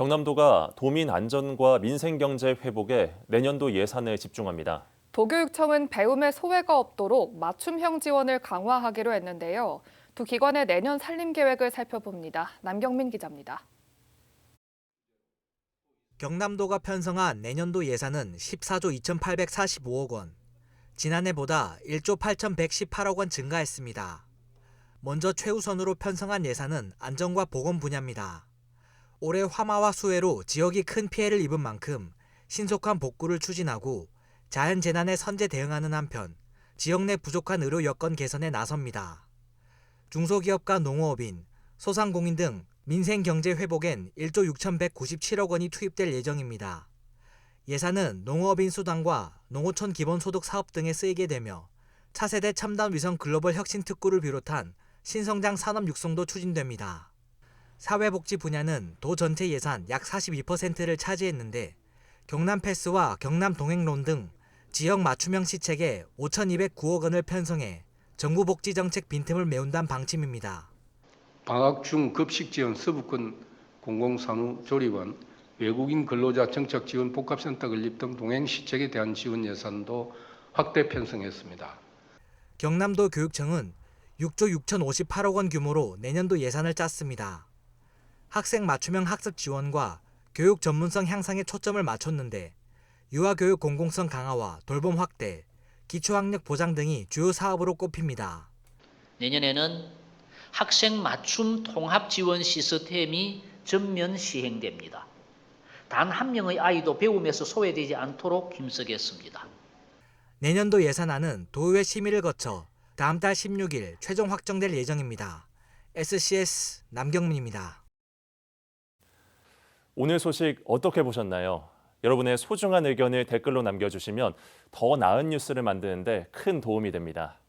경남도가 도민 안전과 민생 경제 회복에 내년도 예산을 집중합니다. 도교육청은 배움에 소외가 없도록 맞춤형 지원을 강화하기로 했는데요. 두 기관의 내년 살림 계획을 살펴봅니다. 남경민 기자입니다. 경남도가 편성한 내년도 예산은 14조 2,845억 원. 지난해보다 1조 8,118억 원 증가했습니다. 먼저 최우선으로 편성한 예산은 안전과 보건 분야입니다. 올해 화마와 수해로 지역이 큰 피해를 입은 만큼 신속한 복구를 추진하고 자연 재난에 선제 대응하는 한편 지역 내 부족한 의료 여건 개선에 나섭니다. 중소기업과 농어업인, 소상공인 등 민생 경제 회복엔 1조 6,197억 원이 투입될 예정입니다. 예산은 농어업인 수당과 농어촌 기본소득 사업 등에 쓰이게 되며 차세대 첨단 위성 글로벌 혁신 특구를 비롯한 신성장 산업 육성도 추진됩니다. 사회복지 분야는 도 전체 예산 약 42%를 차지했는데 경남 패스와 경남 동행론 등 지역 맞춤형 시책에 5,209억 원을 편성해 정부 복지 정책 빈틈을 메운다는 방침입니다. 방학 중 급식 지원 서부권 공공산후 조리원, 외국인 근로자 정착 지원 복합센터 건립 등 동행 시책에 대한 지원 예산도 확대 편성했습니다. 경남도 교육청은 6조 6,058억 원 규모로 내년도 예산을 짰습니다. 학생 맞춤형 학습 지원과 교육 전문성 향상에 초점을 맞췄는데 유아교육 공공성 강화와 돌봄 확대, 기초학력 보장 등이 주요 사업으로 꼽힙니다. 내년에는 학생 맞춤 통합 지원 시스템이 전면 시행됩니다. 단 한 명의 아이도 배움에서 소외되지 않도록 힘쓰겠습니다. 내년도 예산안은 도의회 심의를 거쳐 다음 달 16일 최종 확정될 예정입니다. SCS 남경민입니다. 오늘 소식 어떻게 보셨나요? 여러분의 소중한 의견을 댓글로 남겨주시면 더 나은 뉴스를 만드는데 큰 도움이 됩니다.